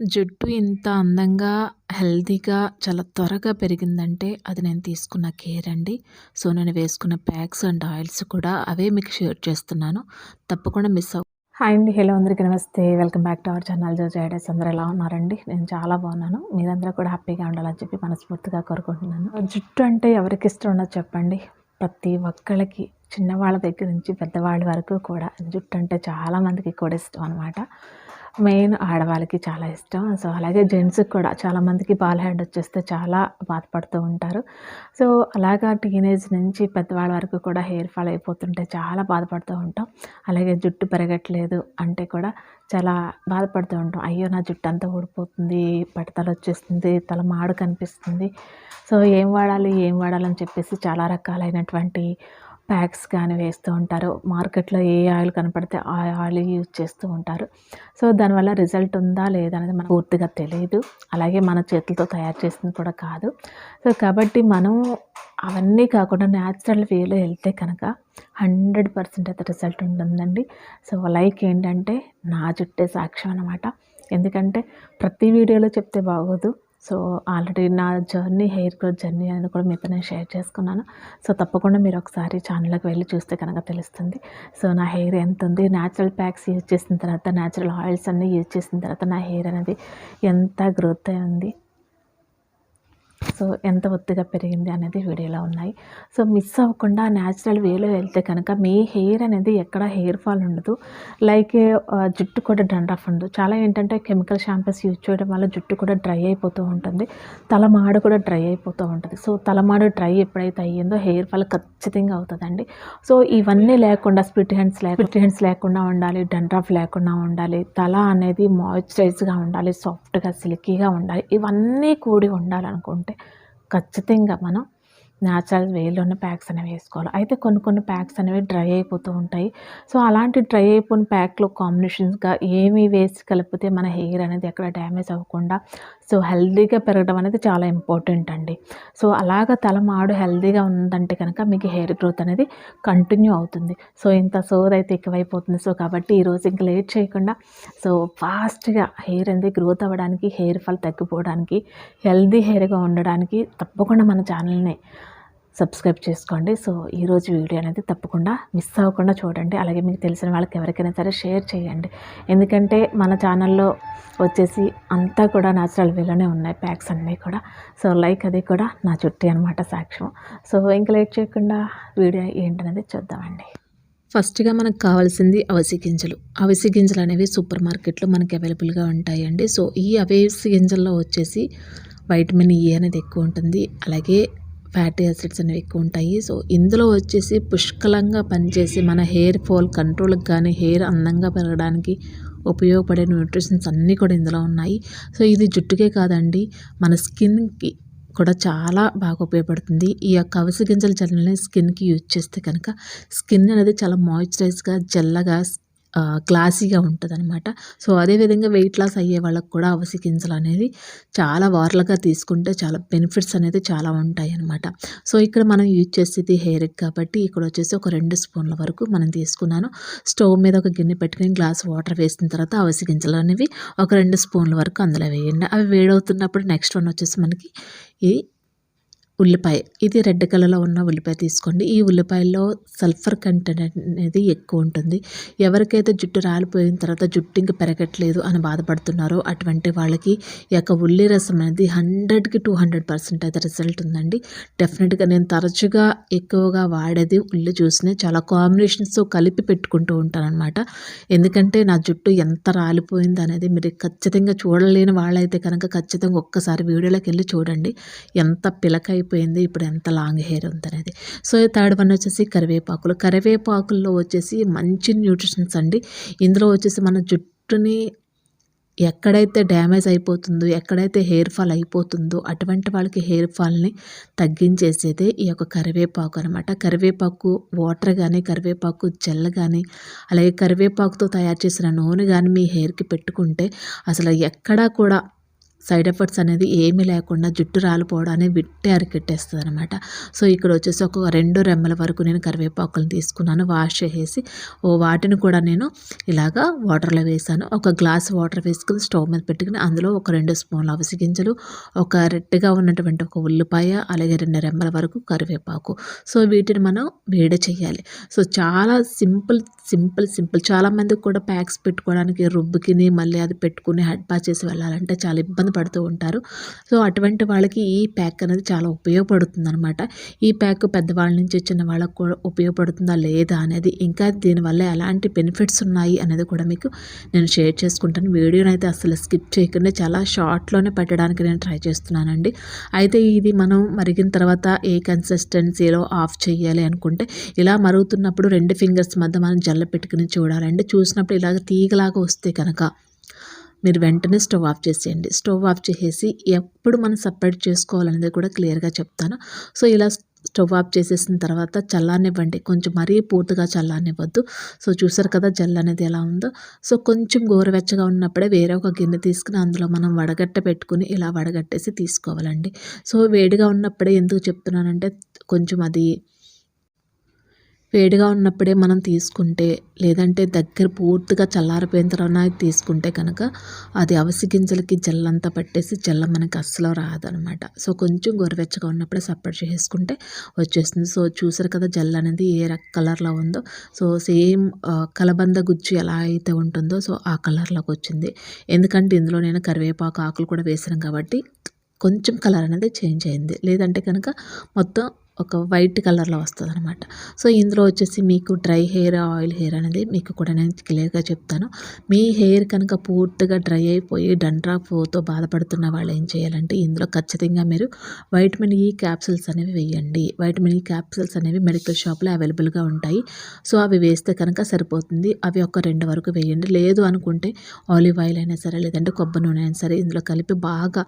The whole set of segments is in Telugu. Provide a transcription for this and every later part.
జుట్టు ఇంత అందంగా హెల్తీగా చాలా త్వరగా పెరిగిందంటే అది నేను తీసుకున్న కేర్ అండి. సో నేను వేసుకున్న ప్యాక్స్ అండ్ ఆయిల్స్ కూడా అవే మీకు షేర్ చేస్తున్నాను. తప్పకుండా మిస్ అవ్వ హాయ్ అండి. హలో అందరికీ నమస్తే. Welcome back to our channel జో జైడస్ అందరూ ఎలా ఉన్నారండి? నేను చాలా బాగున్నాను. మీరందరూ కూడా హ్యాపీగా ఉండాలని చెప్పి మనస్ఫూర్తిగా కోరుకుంటున్నాను. జుట్టు అంటే ఎవరికి ఇష్టం ఉండదు చెప్పండి. ప్రతి ఒక్కళ్ళకి చిన్నవాళ్ళ దగ్గర నుంచి పెద్దవాళ్ళ వరకు కూడా జుట్టు అంటే చాలామందికి కూడా ఇష్టం అనమాట మెయిన్ ఆడవాళ్ళకి చాలా ఇష్టం. సో అలాగే జెంట్స్కి కూడా చాలామందికి బాల్ హెడ్ వచ్చేస్తే చాలా బాధపడుతూ ఉంటారు. సో అలాగా టీనేజ్ నుంచి పెద్దవాళ్ళ వరకు కూడా హెయిర్ ఫాల్ అయిపోతుంటే చాలా బాధపడుతూ ఉంటాం. అలాగే జుట్టు పెరగట్లేదు అంటే కూడా చాలా బాధపడుతూ ఉంటాం. అయ్యో నా జుట్టు అంతా ఊడిపోతుంది పడతలు వచ్చేస్తుంది తల మాడు కనిపిస్తుంది. సో ఏం వాడాలి ఏం వాడాలని చెప్పేసి చాలా రకాలైనటువంటి ప్యాక్స్ కానీ వేస్తూ ఉంటారు. మార్కెట్లో ఏ ఆయిల్ కనపడితే ఆ ఆయిల్ యూజ్ చేస్తూ ఉంటారు. సో దానివల్ల రిజల్ట్ ఉందా లేదా అనేది మనకు పూర్తిగా తెలియదు అలాగే మన చేతులతో తయారు చేసింది కూడా కాదు. సో కాబట్టి మనం అవన్నీ కాకుండా న్యాచురల్ వేలో వెళ్తే కనుక హండ్రెడ్ పర్సెంట్ అయితే రిజల్ట్ ఉంటుందండి. సో లైక్ ఏంటంటే నా జుట్టే సాక్ష్యం అనమాట ఎందుకంటే ప్రతి వీడియోలో చెప్తే బాగోదు. సో ఆల్రెడీ నా జర్నీ హెయిర్ గ్రోత్ జర్నీ అనేది కూడా మీతో నేను షేర్ చేసుకున్నాను. సో తప్పకుండా మీరు ఒకసారి ఛానల్లోకి వెళ్ళి చూస్తే కనుక తెలుస్తుంది. సో నా హెయిర్ ఎంత ఉంది? న్యాచురల్ ప్యాక్స్ యూజ్ చేసిన తర్వాత న్యాచురల్ ఆయిల్స్ అన్నీ యూజ్ చేసిన తర్వాత నా హెయిర్ అనేది ఎంత గ్రోత్ అయి ఉంది? సో ఎంత ఒత్తిగా పెరిగింది అనేది వీడియోలో ఉన్నాయి. సో మిస్ అవ్వకుండా న్యాచురల్ వేలో వెళ్తే కనుక మీ హెయిర్ అనేది ఎక్కడ హెయిర్ ఫాల్ ఉండదు. లైక్ జుట్టు కూడా డండ్రఫ్ ఉండదు. చాలా ఏంటంటే కెమికల్ షాంపూస్ యూజ్ చేయడం వల్ల జుట్టు కూడా డ్రై అయిపోతూ ఉంటుంది. తలమాడు కూడా డ్రై అయిపోతూ ఉంటుంది. సో తలమాడు డ్రై ఎప్పుడైతే అయ్యిందో హెయిర్ ఫాల్ ఖచ్చితంగా అవుతుందండి. సో ఇవన్నీ లేకుండా స్ప్లిట్ హ్యాండ్స్ లేక స్ప్లిట్ హ్యాండ్స్ లేకుండా ఉండాలి డండ్రఫ్ లేకుండా ఉండాలి తల అనేది మాయిశ్చరైజ్గా ఉండాలి సాఫ్ట్గా సిల్కీగా ఉండాలి ఇవన్నీ కూడి ఉండాలనుకుంటే ఖచ్చితంగా మనం న్యాచురల్ వేలోనే ప్యాక్స్ అనేవి వేసుకోవాలి. అయితే కొన్ని కొన్ని ప్యాక్స్ అనేవి డ్రై అయిపోతూ ఉంటాయి. సో అలాంటి డ్రై అయిపోయిన ప్యాక్లో కాంబినేషన్స్గా ఏమి వేసి కలిపితే మన హెయిర్ అనేది ఎక్కడ డ్యామేజ్ అవ్వకుండా సో హెల్దీగా పెరగడం అనేది చాలా ఇంపార్టెంట్ అండి. సో అలాగ తలమాడు హెల్దీగా ఉందంటే కనుక మీకు హెయిర్ గ్రోత్ అనేది కంటిన్యూ అవుతుంది. సో ఇంత సోద్ అయితే ఎక్కువైపోతుంది. సో కాబట్టి ఈరోజు ఇంకా లేట్ చేయకుండా సో ఫాస్ట్గా హెయిర్ అనేది గ్రోత్ అవ్వడానికి హెయిర్ ఫాల్ తగ్గిపోవడానికి హెల్దీ హెయిర్గా ఉండడానికి తప్పకుండా మన ఛానల్ని సబ్స్క్రైబ్ చేసుకోండి. సో ఈరోజు వీడియో అనేది తప్పకుండా మిస్ అవ్వకుండా చూడండి. అలాగే మీకు తెలిసిన వాళ్ళకి ఎవరికైనా సరే షేర్ చేయండి. ఎందుకంటే మన ఛానల్లో వచ్చేసి అంతా కూడా న్యాచురల్ వేలోనే ఉన్నాయి ప్యాక్స్ అన్నీ కూడా. సో లైక్ అది కూడా నా చుట్టి అనమాట సాక్ష్యం. సో ఇంకా లేట్ చేయకుండా వీడియో ఏంటనేది చూద్దామండి. ఫస్ట్గా మనకు కావాల్సింది అవిసి గింజలు. అవిసి గింజలు అనేవి సూపర్ మార్కెట్లో మనకి అవైలబుల్గా ఉంటాయండి. సో ఈ అవిసి గింజల్లో వచ్చేసి వైటమిన్ ఏ అనేది ఎక్కువ ఉంటుంది. అలాగే ఫ్యాటీ యాసిడ్స్ అనేవి ఎక్కువ ఉంటాయి. సో ఇందులో వచ్చేసి పుష్కలంగా పనిచేసి మన హెయిర్ ఫాల్ కంట్రోల్కి కానీ హెయిర్ అందంగా పెరగడానికి ఉపయోగపడే న్యూట్రిషన్స్ అన్నీ కూడా ఇందులో ఉన్నాయి. సో ఇది జుట్టుకే కాదండి మన స్కిన్కి కూడా చాలా బాగా ఉపయోగపడుతుంది. ఈ యొక్క అవసి గింజల జల్లని స్కిన్కి యూజ్ చేస్తే కనుక స్కిన్ అనేది చాలా మాయిశ్చరైజ్గా జల్లగా క్లాసీగా ఉంటుంది అనమాట సో అదేవిధంగా వెయిట్ లాస్ అయ్యే వాళ్ళకి కూడా అవసి గింజలు అనేది చాలా వార్లుగా తీసుకుంటే చాలా బెనిఫిట్స్ అనేది చాలా ఉంటాయి అనమాట సో ఇక్కడ మనం యూజ్ చేసేది హెయిర్కి కాబట్టి ఇక్కడ వచ్చేసి ఒక రెండు స్పూన్ల వరకు మనం తీసుకున్నాను. స్టవ్ మీద ఒక గిన్నె పెట్టుకుని గ్లాస్ వాటర్ వేసిన తర్వాత అవసి గింజలు అనేవి ఒక రెండు స్పూన్ల వరకు అందులో వేయండి. అవి వేడవుతున్నప్పుడు నెక్స్ట్ వన్ వచ్చేసి మనకి ఈ ఉల్లిపాయ. ఇది రెడ్ కలర్లో ఉన్న ఉల్లిపాయ తీసుకోండి. ఈ ఉల్లిపాయలో సల్ఫర్ కంటెంట్ అనేది ఎక్కువ ఉంటుంది. ఎవరికైతే జుట్టు రాలిపోయిన తర్వాత జుట్టు ఇంక పెరగట్లేదు అని బాధపడుతున్నారో అటువంటి వాళ్ళకి ఈ యొక్క ఉల్లి రసం అనేది హండ్రెడ్కి టూ హండ్రెడ్ పర్సెంట్ అయితే రిజల్ట్ ఉందండి. డెఫినెట్గా నేను తరచుగా ఎక్కువగా వాడేది ఉల్లి జ్యూస్ని. చాలా కాంబినేషన్స్తో కలిపి పెట్టుకుంటూ ఉంటాననమాట ఎందుకంటే నా జుట్టు ఎంత రాలిపోయింది అనేది మీరు ఖచ్చితంగా చూడలేని వాళ్ళైతే కనుక ఖచ్చితంగా ఒక్కసారి వీడియోలోకి వెళ్ళి చూడండి. ఎంత పిలకై అయిపోయింది ఇప్పుడు ఎంత లాంగ్ హెయిర్ ఉందనేది. సో థర్డ్ వన్ వచ్చేసి కరివేపాకులు. కరివేపాకుల్లో వచ్చేసి మంచి న్యూట్రిషన్స్ అండి. ఇందులో వచ్చేసి మన జుట్టుని ఎక్కడైతే డ్యామేజ్ అయిపోతుందో ఎక్కడైతే హెయిర్ ఫాల్ అయిపోతుందో అటువంటి వాళ్ళకి హెయిర్ ఫాల్ని తగ్గించేసేదే ఈ యొక్క కరివేపాకు అనమాట కరివేపాకు వాటర్ కానీ కరివేపాకు జెల్ కానీ అలాగే కరివేపాకుతో తయారు చేసిన నూనె కానీ మీ హెయిర్కి పెట్టుకుంటే అసలు ఎక్కడా కూడా సైడ్ ఎఫెక్ట్స్ అనేది ఏమీ లేకుండా జుట్టు రాలిపోవడాన్ని విట్టే అరికెట్టేస్తుంది అనమాట సో ఇక్కడ వచ్చేసి ఒక రెండు రెమ్మల వరకు నేను కరివేపాకులను తీసుకున్నాను వాష్ చేసేసి. ఓ వాటిని కూడా నేను ఇలాగా వాటర్లో వేసాను. ఒక గ్లాస్ వాటర్ వేసుకుని స్టవ్ మీద పెట్టుకుని అందులో ఒక రెండు స్పూన్లు అవిసి గింజలు ఒక రెడ్గా ఉన్నటువంటి ఒక ఉల్లిపాయ అలాగే రెండు రెమ్మల వరకు కరివేపాకు. సో వీటిని మనం వేడి చేయాలి. సో చాలా సింపుల్ సింపుల్ సింపుల్. చాలామందికి కూడా ప్యాక్స్ పెట్టుకోవడానికి రుబ్బుకిని మళ్ళీ అది పెట్టుకుని హెడ్ బాత్ చేసి వెళ్ళాలంటే చాలా ఇబ్బంది పడుతూ ఉంటారు. సో అటువంటి వాళ్ళకి ఈ ప్యాక్ అనేది చాలా ఉపయోగపడుతుంది అనమాట ఈ ప్యాక్ పెద్దవాళ్ళ నుంచి చిన్న వాళ్ళకు కూడా ఉపయోగపడుతుందా లేదా అనేది ఇంకా దీనివల్ల ఎలాంటి బెనిఫిట్స్ ఉన్నాయి అనేది కూడా మీకు నేను షేర్ చేసుకుంటాను. వీడియోని అయితే అసలు స్కిప్ చేయకుండా చాలా షార్ట్లోనే పెట్టడానికి నేను ట్రై చేస్తున్నానండి. అయితే ఇది మనం మరిగిన తర్వాత ఏ కన్సిస్టెన్సీలో ఆఫ్ చేయాలి అనుకుంటే ఇలా మరుగుతున్నప్పుడు రెండు ఫింగర్స్ మధ్య మనం జల్ల పెట్టుకుని చూడాలండి. చూసినప్పుడు ఇలాగ తీగలాగా వస్తే కనుక మీరు వెంటనే స్టవ్ ఆఫ్ చేసేయండి. స్టవ్ ఆఫ్ చేసేసి ఎప్పుడు మనం సపరేట్ చేసుకోవాలనేది కూడా క్లియర్గా చెప్తాను. సో ఇలా స్టవ్ ఆఫ్ చేసేసిన తర్వాత చల్లారనివ్వండి. కొంచెం మరీ పూర్తిగా చల్లారనివ్వద్దు. సో చూసారు కదా జల్ అనేది ఎలా ఉందో. సో కొంచెం గోరువెచ్చగా ఉన్నప్పుడే వేరే ఒక గిన్నె తీసుకుని అందులో మనం వడగట్ట పెట్టుకుని ఇలా వడగట్టేసి తీసుకోవాలండి. సో వేడిగా ఉన్నప్పుడే ఎందుకు చెప్తున్నానంటే కొంచెం అది వేడిగా ఉన్నప్పుడే మనం తీసుకుంటే లేదంటే దగ్గర పూర్తిగా చల్లారిపోయిన తర్వాత తీసుకుంటే కనుక అది అవసి గింజలకి జల్లంతా పట్టేసి జల్ల మనకి అస్సలు రాదనమాట. సో కొంచెం గోరువెచ్చగా ఉన్నప్పుడే సపరేట్ చేసుకుంటే వచ్చేస్తుంది. సో చూసారు కదా జల్ అనేది ఏ కలర్లో ఉందో? సో సేమ్ కలబంద గుజ్జు ఎలా అయితే ఉంటుందో సో ఆ కలర్లోకి వచ్చింది. ఎందుకంటే ఇందులో నేను కరివేపాకు ఆకులు కూడా వేసాను కాబట్టి కొంచెం కలర్ అనేది చేంజ్ అయింది. లేదంటే కనుక మొత్తం ఒక వైట్ కలర్లో వస్తుంది అనమాట సో ఇందులో వచ్చేసి మీకు డ్రై హెయిర్ ఆయిల్ హెయిర్ అనేది మీకు కూడా నేను క్లియర్గా చెప్తాను. మీ హెయిర్ కనుక పూర్తిగా డ్రై అయిపోయి డండ్రాఫ్తో బాధపడుతున్న వాళ్ళు ఏం చేయాలంటే ఇందులో ఖచ్చితంగా మీరు వైటమిన్ ఈ క్యాప్సిల్స్ అనేవి వేయండి. వైటమిన్ ఈ క్యాప్సిల్స్ అనేవి మెడికల్ షాప్లో అవైలబుల్గా ఉంటాయి. సో అవి వేస్తే కనుక సరిపోతుంది. అవి ఒక రెండు వరకు వేయండి. లేదు అనుకుంటే ఆలివ్ ఆయిల్ అయినా సరే లేదంటే కొబ్బరి నూనె అయినా సరే ఇందులో కలిపి బాగా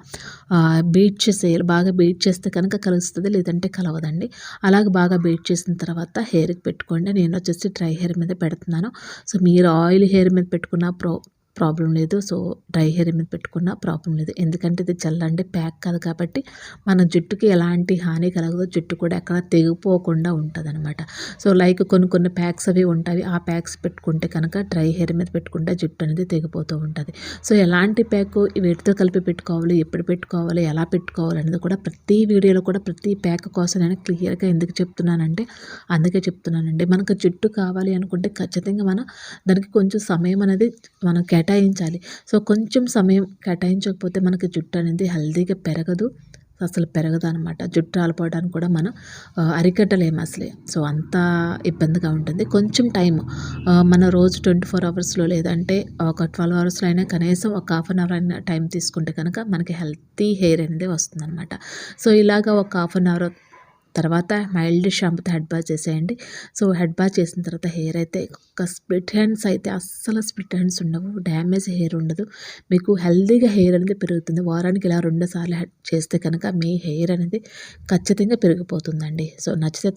బీట్ చేసేయాలి. బాగా బీట్ చేస్తే కనుక కలుస్తుంది లేదంటే కలవదండి. పెట్టుకోండి. అలాగ బాగా బీట్ చేసిన తర్వాత హెయిర్కి పెట్టుకోండి. నేను వచ్చేసి డ్రై హెయిర్ మీద పెడుతున్నాను. సో మీరు ఆయిల్ హెయిర్ మీద పెట్టుకున్న ప్రో ప్రాబ్లం లేదు. సో డ్రై హెయిర్ మీద పెట్టుకున్న ప్రాబ్లం లేదు. ఎందుకంటే ఇది చల్లండి ప్యాక్ కాదు కాబట్టి మన జుట్టుకి ఎలాంటి హాని కలగదు. జుట్టు కూడా ఎక్కడ తెగిపోకుండా ఉంటుంది అనమాట సో లైక్ కొన్ని కొన్ని ప్యాక్స్ అవి ఉంటాయి. ఆ ప్యాక్స్ పెట్టుకుంటే కనుక డ్రై హెయిర్ మీద పెట్టుకుంటే జుట్టు అనేది తెగిపోతూ ఉంటుంది. సో ఎలాంటి ప్యాక్ వీటితో కలిపి పెట్టుకోవాలి? ఎప్పుడు పెట్టుకోవాలి? ఎలా పెట్టుకోవాలి? అనేది కూడా ప్రతి వీడియోలో కూడా ప్రతి ప్యాక్ కోసం నేను క్లియర్గా ఎందుకు చెప్తున్నానంటే అందుకే చెప్తున్నానండి. మనకు జుట్టు కావాలి అనుకుంటే ఖచ్చితంగా మన దానికి కొంచెం సమయం అనేది మనం కేటాయించాలి. సో కొంచెం సమయం కేటాయించకపోతే మనకి జుట్టు అనేది హెల్తీగా పెరగదు. అసలు పెరగదు అనమాట జుట్టు రాలిపోవడానికి కూడా మనం అరికట్టలేము అసలే. సో అంత ఇబ్బందిగా ఉంటుంది. కొంచెం టైం మన రోజు ట్వంటీ ఫోర్ అవర్స్లో లేదంటే ఒక ట్వెల్వ్ అవర్స్లో అయినా కనీసం ఒక హాఫ్ అన్ అవర్ అయినా టైం తీసుకుంటే కనుక మనకి హెల్తీ హెయిర్ అనేది వస్తుందన్నమాట. సో ఇలాగ ఒక హాఫ్ అన్ అవర్ తర్వాత మైల్డ్ షాంపూతో హెడ్ బాత్ చేసేయండి. సో హెడ్ బాత్ చేసిన తర్వాత హెయిర్ అయితే ఒక స్ప్లిట్ హ్యాండ్స్ అయితే అస్సలు స్ప్లిట్ హ్యాండ్స్ ఉండవు. డ్యామేజ్ హెయిర్ ఉండదు. మీకు హెల్దీగా హెయిర్ అనేది పెరుగుతుంది. వారానికి ఇలా రెండు సార్లు చేస్తే కనుక మీ హెయిర్ అనేది ఖచ్చితంగా పెరిగిపోతుందండి. సో నచ్చితే